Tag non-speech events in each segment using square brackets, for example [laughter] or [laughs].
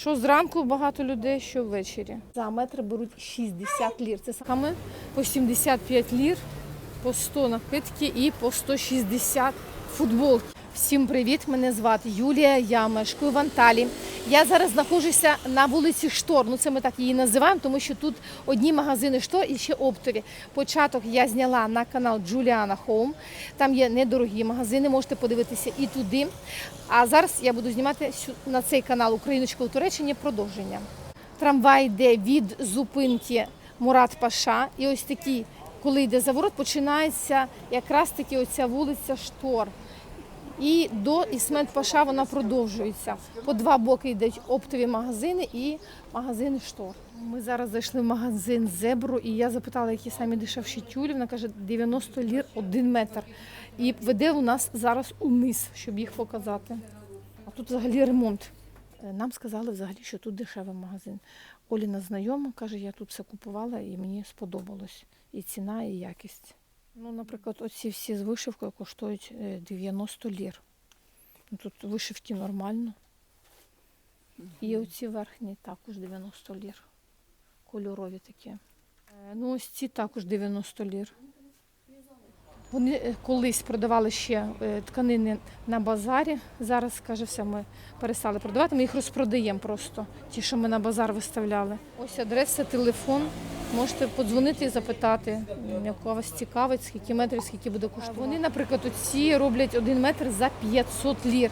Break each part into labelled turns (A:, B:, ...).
A: Що зранку багато людей, що ввечері. За метр беруть 60 лір. Це саме по 75 лір, по 100 напитки і по 160 футболки. Всім привіт! Мене звати Юлія. Я мешкаю в Анталі. Я зараз знаходжуся на вулиці Штор. Ну це ми так її називаємо, тому що тут одні магазини Штор і ще оптові. Початок я зняла на канал Джуліана Хоум. Там є недорогі магазини, можете подивитися і туди. А зараз я буду знімати на цей канал Україночка у Туреччині продовження. Трамвай йде від зупинки Мурат Паша. І ось такий, коли йде заворот, починається якраз таки оця вулиця Штор. І до Ісмет Паша вона продовжується. По два боки йдуть оптові магазини і магазини штор. Ми зараз зайшли в магазин Зебру, і я запитала, які самі дешевші тюлі. Вона каже 90 лір один метр. І веде у нас зараз униз, щоб їх показати. А тут взагалі ремонт. Е, Нам сказали взагалі, що тут дешевий магазин. Оліна знайома каже, я тут все купувала і мені сподобалось. І ціна, і якість. Ну, наприклад, оці всі з вишивкою коштують е, 90 лір. Ну, Тут вишивки нормально. І оці верхні також 90 лір. Кольорові такі. Е, Ну, ось ці також 90 лір. Вони е, колись продавали ще е, тканини на базарі. Зараз, каже, все, ми перестали продавати. Ми їх розпродаємо просто, ті, що ми на базар виставляли. Ось адреса, телефон. Можете подзвонити і запитати, яка вас цікавить, скільки метрів, скільки буде коштувати. Вони, наприклад, оці роблять один метр за 500 лір.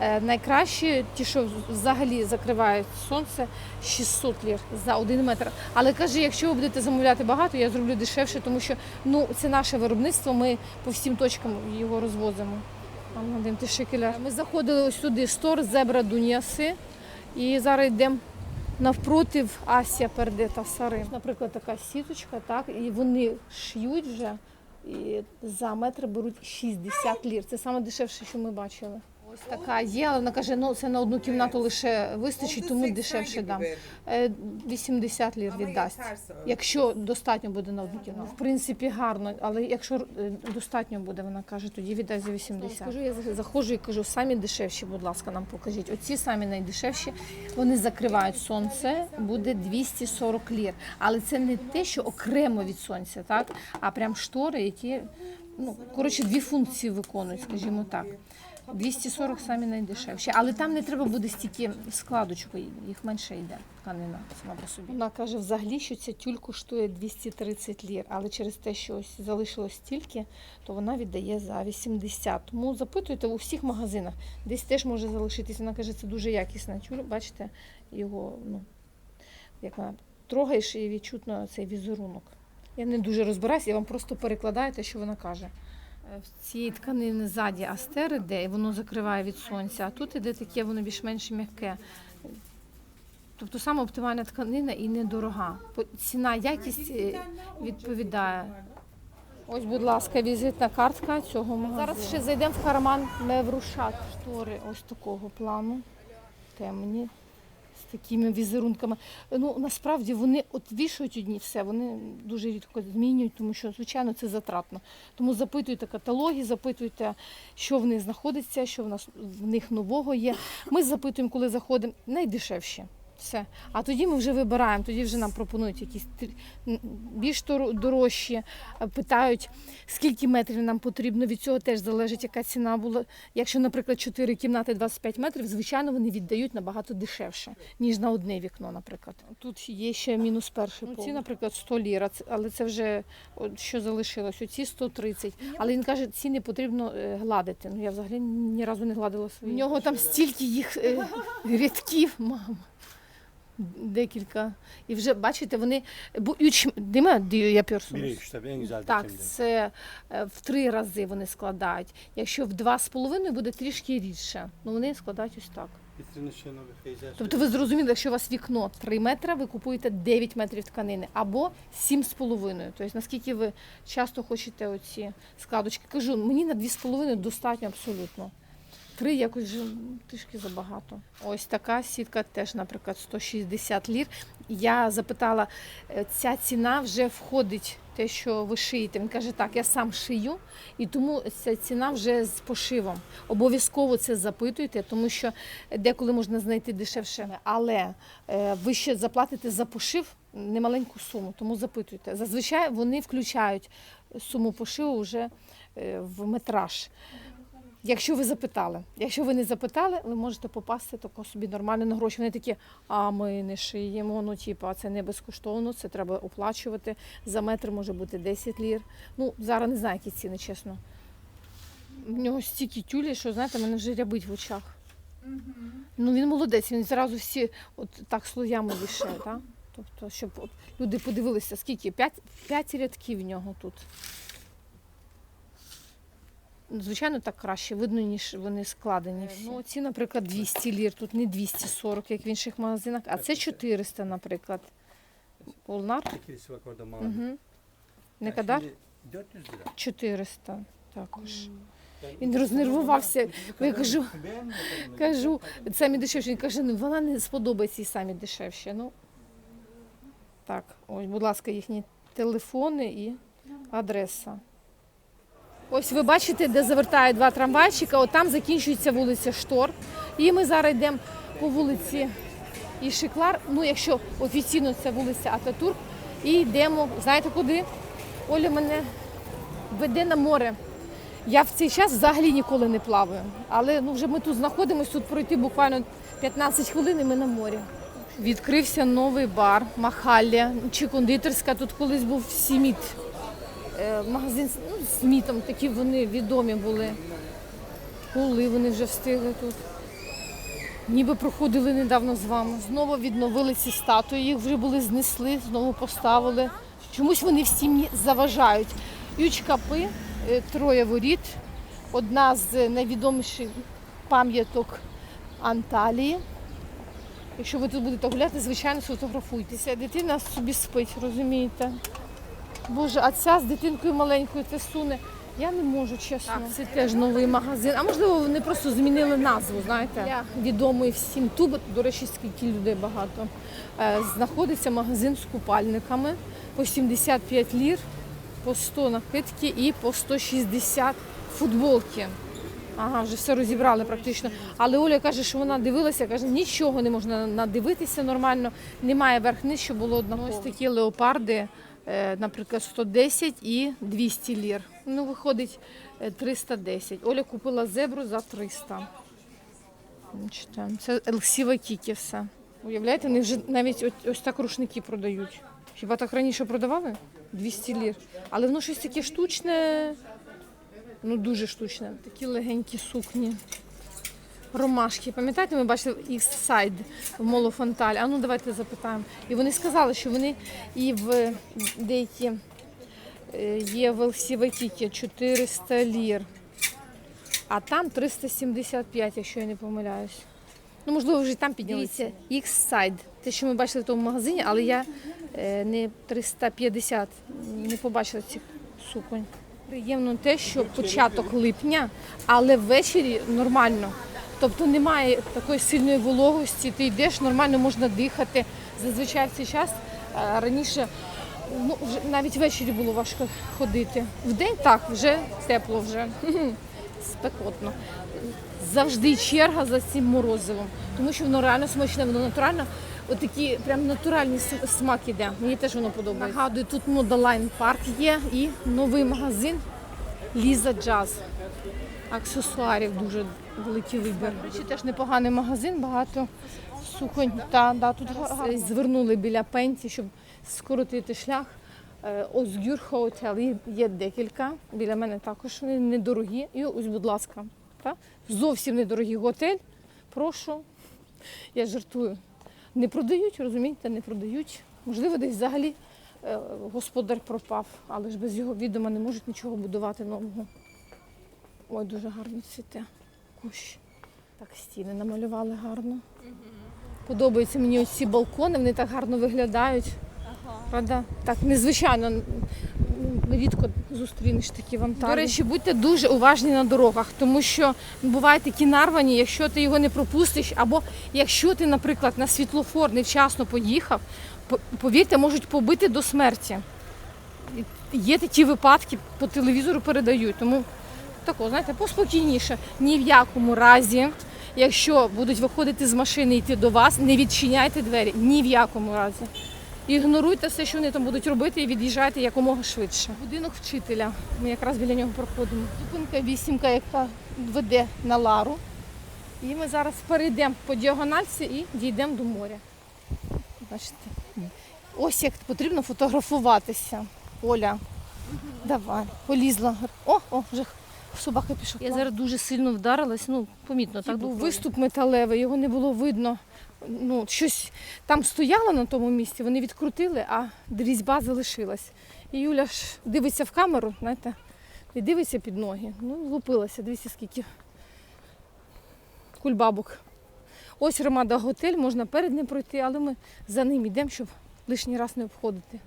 A: Е, найкращі, ті, що взагалі закривають сонце, 600 лір за один метр. Але каже, якщо ви будете замовляти багато, я зроблю дешевше, тому що ну це наше виробництво. Ми по всім точкам його розвозимо. Ми заходили ось сюди, стор зебра Дуніаси. І зараз йдемо навпротив Асія Пердета Сари. Наприклад, така сіточка, так, і вони шьють вже і за метр беруть 60 лір. Це саме дешевше, що ми бачили. Ось така є, але вона каже, ну це на одну кімнату лише вистачить, тому дешевше дам. Е, 80 лір віддасть. Якщо достатньо буде на одну кімнату. В принципі, гарно, але якщо е, достатньо буде, вона каже, тоді віддасть за 80. Скажу, я заходжу і кажу, самі дешевші, будь ласка, нам покажіть. Оці самі найдешевші, вони закривають сонце, буде 240 лір. Але це не те, що окремо від сонця, так? а прям штори, які ну, коротше, дві функції виконують, скажімо так. 240 самі найдешевші, але там не треба буде стільки складочок, їх менше йде тканина сама по собі. Вона каже, взагалі, що ця тюль коштує 230 лір, але через те, що ось залишилось стільки, то вона віддає за 80. Тому запитуйте у всіх магазинах, десь теж може залишитися. Вона каже, це дуже якісна тюль. Бачите, його, ну, як вона трогаєш і відчутно цей візерунок. Я не дуже розбираюся, я вам просто перекладаю те, що вона каже. Е, В цій тканини ззаді астер іде, і воно закриває від сонця, а тут іде таке, воно більш-менш м'яке. Тобто саме оптимальна тканина і недорога. Ціна, якість е, відповідає. Ось, будь ласка, візитна картка цього магазину. Зараз ще зайдемо в карман Меврушат. Штори ось такого плану. Темні. З такими візерунками. Ну насправді вони от вішають одні все, вони дуже рідко змінюють, тому що звичайно це затратно. Тому запитуйте каталоги, запитуйте, що в них знаходиться, що в нас в них нового є. Ми запитуємо, коли заходимо, найдешевші. Все. А тоді ми вже вибираємо, тоді вже нам пропонують якісь більш дорожчі, е, питають, скільки метрів нам потрібно. Від цього теж залежить, яка ціна була. Якщо, наприклад, 4 кімнати 25 метрів, звичайно, вони віддають набагато дешевше, ніж на одне вікно, наприклад. Тут є ще мінус перший. Ну, ці, наприклад, 100 лір, але це вже що залишилось. Оці 130. Але він каже, ці не потрібно е, гладити. Ну я взагалі ні разу не гладила свої. У нього там стільки їх е, [laughs] рядків, мама. Декілька. І вже бачите, вони?
B: Biri işte en güzel
A: Так, це е, в три рази вони складають. Якщо в два з половиною буде трішки рідше. Ну вони складають ось так. Тобто ви зрозуміли, якщо у вас вікно 3 метри, ви купуєте 9 метрів тканини або 7,5. Тобто наскільки ви часто хочете оці складочки. Кажу, мені на 2,5 достатньо абсолютно. Три якось вже трішки забагато. Ось така сітка теж, наприклад, 160 лір. Я запитала, е, ця ціна вже входить те, що ви шиєте. Він каже, так, я сам шию, і тому ця ціна вже з пошивом. Обов'язково це запитуйте, тому що деколи можна знайти дешевше, але е, ви ще заплатите за пошив немаленьку суму, тому запитуйте. Зазвичай вони включають суму пошиву вже е, в метраж. Якщо ви запитали, якщо ви не запитали, ви можете попасти тако собі нормально на гроші. Вони такі, а ми не шиємо. Ну, типу, це не безкоштовно, це треба оплачувати. За метр може бути 10 лір. Ну, зараз не знаю, які ціни, чесно. В нього стільки тюлі, що знаєте, мене вже рябить в очах. Ну він молодець, він зразу всі от так слоями вішає, так? Тобто, щоб от люди подивилися, скільки? П'ять рядків в нього тут. Звичайно, так краще видно, ніж вони складені. всі. Ну, ці, наприклад, 200 лір, тут не 240, як в інших магазинах, а це 400, наприклад. Полнар. Угу. Не
B: Yani
A: кадар?
B: şimdi 400
A: також. Він рознервувався. Я кажу. Кажу, самі дешевші. Він каже, ну вона не сподобається і самі дешевші. Ну, так, ось, будь ласка, їхні телефони і адреса. Ось ви бачите, де завертає два трамвайчика, от там закінчується вулиця Штор. І ми зараз йдемо по вулиці Ішиклар. Ну, якщо офіційно це вулиця Ататурк. І йдемо, знаєте куди? Оля мене веде на море. Я в цей час взагалі ніколи не плаваю. Але ну, вже ми тут знаходимося, тут пройти буквально 15 хвилин і ми на морі. Відкрився новий бар Махалля чи кондитерська. Тут колись був Сіміт. Е, Магазин ну, з мітом, такі вони відомі були. Коли вони вже встигли тут. Ніби проходили недавно з вами. Знову відновили ці статуї, їх вже були знесли, знову поставили. Чомусь вони всі мені заважають. Ючкапи, е, троє воріт, одна з найвідоміших пам'яток Анталії. Якщо ви тут будете гуляти, звичайно, сфотографуйтеся. Дитина собі спить, розумієте? Боже, а ця з дитинкою маленькою це суне. Я не можу, чесно. це теж новий магазин. А можливо, вони просто змінили назву, знаєте. Для відомої всім туб, до речі, скільки людей багато. Е, Знаходиться магазин з купальниками по 75 лір, по 100 накидки і по 160 футболки. Ага, вже все розібрали практично. Але Оля каже, що вона дивилася, каже, нічого не можна надивитися нормально, немає верх-низ, що було однаково. Ось такі леопарди, наприклад, 110 і 200 лір. Ну, виходить е, 310. Оля купила зебру за 300. Бачите, Це Елсіва Кікі все. Уявляєте, вони вже навіть ось так рушники продають. Хіба так раніше продавали? 200 лір. Але воно щось таке штучне, ну дуже штучне. Такі легенькі сукні. Ромашки. Пам'ятаєте, ми бачили X-Side в Молофонталі. А ну давайте запитаємо. І вони сказали, що вони і в деякі е, є в Елсіватіті 400 лір. А там 375, якщо я не помиляюсь. Ну, можливо, вже там піднялися. X-Side. Те, що ми бачили в тому магазині, але я е, не 350 не побачила цих суконь. Приємно те, що початок липня, але ввечері нормально. Тобто немає такої сильної вологості, ти йдеш, нормально можна дихати. Зазвичай в цей час е, раніше ну, вже навіть ввечері було важко ходити. Вдень так, вже тепло, вже спекотно. Завжди черга за цим морозивом, тому що воно реально смачне, воно натурально. Отакі прям натуральний смак іде. Мені теж воно подобається. Нагадую, тут Модалайн парк є і новий магазин Ліза Джаз. Аксесуарів дуже великий вибір. Речі, теж непоганий магазин, багато суконь. Та, да, тут гарно. звернули біля пенсії, щоб скоротити шлях. Е, Озгюр Hotel, є декілька. Біля мене також вони недорогі. І ось, будь ласка, та? зовсім недорогий готель. Прошу, я жартую. Не продають, розумієте, не продають. Можливо, десь взагалі е, господар пропав, але ж без його відома не можуть нічого будувати нового. Ой, дуже гарно цвіте. Кущ. Так стіни намалювали гарно. Подобаються мені ось ці балкони, вони так гарно виглядають. Правда? Так незвичайно. Рідко зустрінеш такі вантажі. До речі, будьте дуже уважні на дорогах, тому що бувають такі нарвані, якщо ти його не пропустиш, або якщо ти, наприклад, на світлофор невчасно поїхав, повірте, можуть побити до смерті. Є такі випадки, по телевізору передають. Тому тако, знаєте, поспокійніше. Ні в якому разі, якщо будуть виходити з машини і йти до вас, не відчиняйте двері. Ні в якому разі. Ігноруйте все, що вони там будуть робити, і від'їжджайте якомога швидше. Будинок вчителя. Ми якраз біля нього проходимо. Зупинка вісімка, яка веде на Лару. І ми зараз перейдемо по діагональці і дійдемо до моря. Бачите? Ось як потрібно фотографуватися. Оля, давай, полізла. О, о, вже собака пішла. Я зараз дуже сильно вдарилась, ну, помітно, так був виступ металевий, його не було видно. Ну, щось там стояло на тому місці, вони відкрутили, а різьба залишилась. І Юля ж дивиться в камеру, знаєте, і дивиться під ноги. Ну, лупилася, дивіться, скільки кульбабок. Ось Ромада готель, можна перед ним пройти, але ми за ним йдемо, щоб лишній раз не обходити.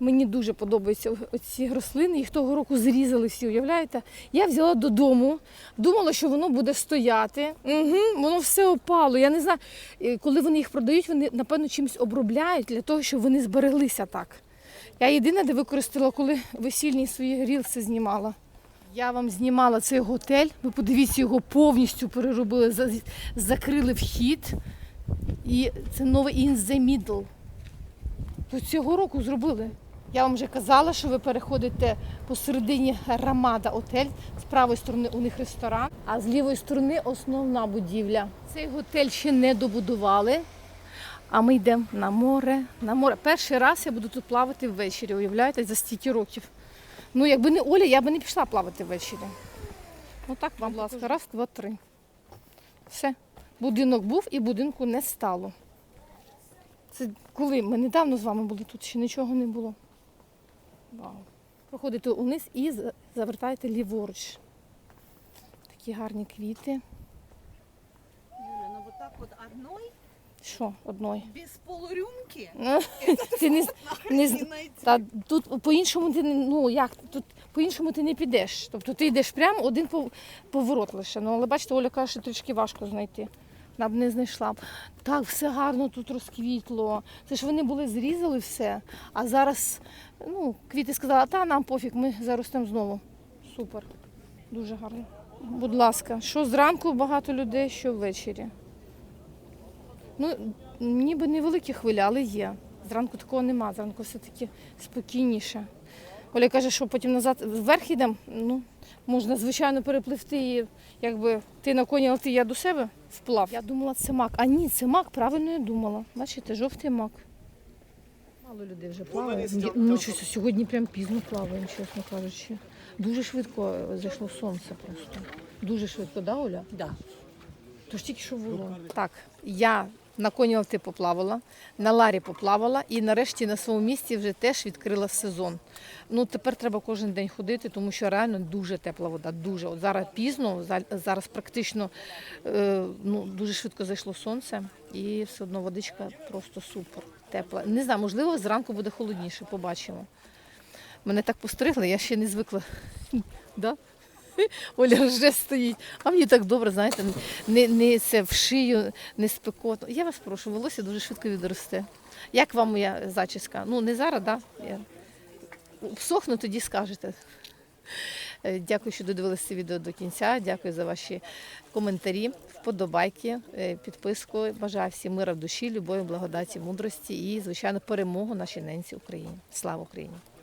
A: Мені дуже подобаються ці рослини. Їх того року зрізали всі, уявляєте? Я взяла додому, думала, що воно буде стояти. Угу, воно все опало. Я не знаю, е, коли вони їх продають, вони напевно чимось обробляють для того, щоб вони збереглися так. Я єдине, де використала, коли весільні свої рілси знімала. Я вам знімала цей готель. Ви подивіться, його повністю переробили, закрили вхід. І це новий in the middle. То цього року зробили. Я вам вже казала, що ви переходите посередині Рамада отель. З правої сторони у них ресторан, а з лівої сторони основна будівля. Цей готель ще не добудували. А ми йдемо на море. На море. Перший раз я буду тут плавати ввечері, уявляєте, за стільки років. Ну, якби не Оля, я би не пішла плавати ввечері. Отак, вам, будь ласка, раз, два, три. Все. Будинок був і будинку не стало. Це коли ми недавно з вами були тут, ще нічого не було. Вау. Проходите униз і за- завертаєте ліворуч. Такі гарні квіти.
C: Юля, ну вот так вот одной,
A: Що одної?
C: без полурюмки, [laughs]
A: Ти не, не, з- та тут по-іншому ти не ну як тут по-іншому ти не підеш. Тобто ти йдеш прямо один пов- поворот лише. Ну але бачите, Оля каже, що трішки важко знайти. Вона б не знайшла б. Так, все гарно тут розквітло. Це ж вони були зрізали все. А зараз ну, квіти сказали, та нам пофіг, ми заростемо знову. Супер. Дуже гарно. Будь ласка, що зранку багато людей, що ввечері. Ну, ніби невеликі хвилі, але є. Зранку такого нема, зранку все-таки спокійніше. Оля каже, що потім назад вверх йдемо. Ну, можна, звичайно, перепливти і якби ти на коні, але ти я до себе вплав. Я думала, це мак. А ні, це мак, правильно я думала. Бачите, жовтий мак. Мало людей вже плаває. Ну, щось сьогодні прям пізно плаваємо, чесно кажучи. Дуже швидко зайшло сонце просто. Дуже швидко, да, Оля?
C: Да.
A: Тож тільки що було. Так, я на коні Алти поплавала, на Ларі поплавала і нарешті на своєму місці вже теж відкрила сезон. Ну тепер треба кожен день ходити, тому що реально дуже тепла вода. Дуже. От зараз пізно, зараз практично е, ну, дуже швидко зайшло сонце, і все одно водичка просто супер. Тепла. Не знаю, можливо, зранку буде холодніше, побачимо. Мене так постригли, я ще не звикла. [laughs] Да? [laughs] Оля вже стоїть. А мені так добре, знаєте, не, не це в шию, не спекотно. Я вас прошу, волосся дуже швидко відросте. Як вам моя зачіска? Ну, не зараз, так? Да? Всохну, тоді скажете. Е, Дякую, що додивилися це відео до кінця. Дякую за ваші коментарі, вподобайки, е, підписку. Бажаю всім мира в душі, любові, благодаті, мудрості і, звичайно, перемогу нашій ненці Україні. Слава Україні!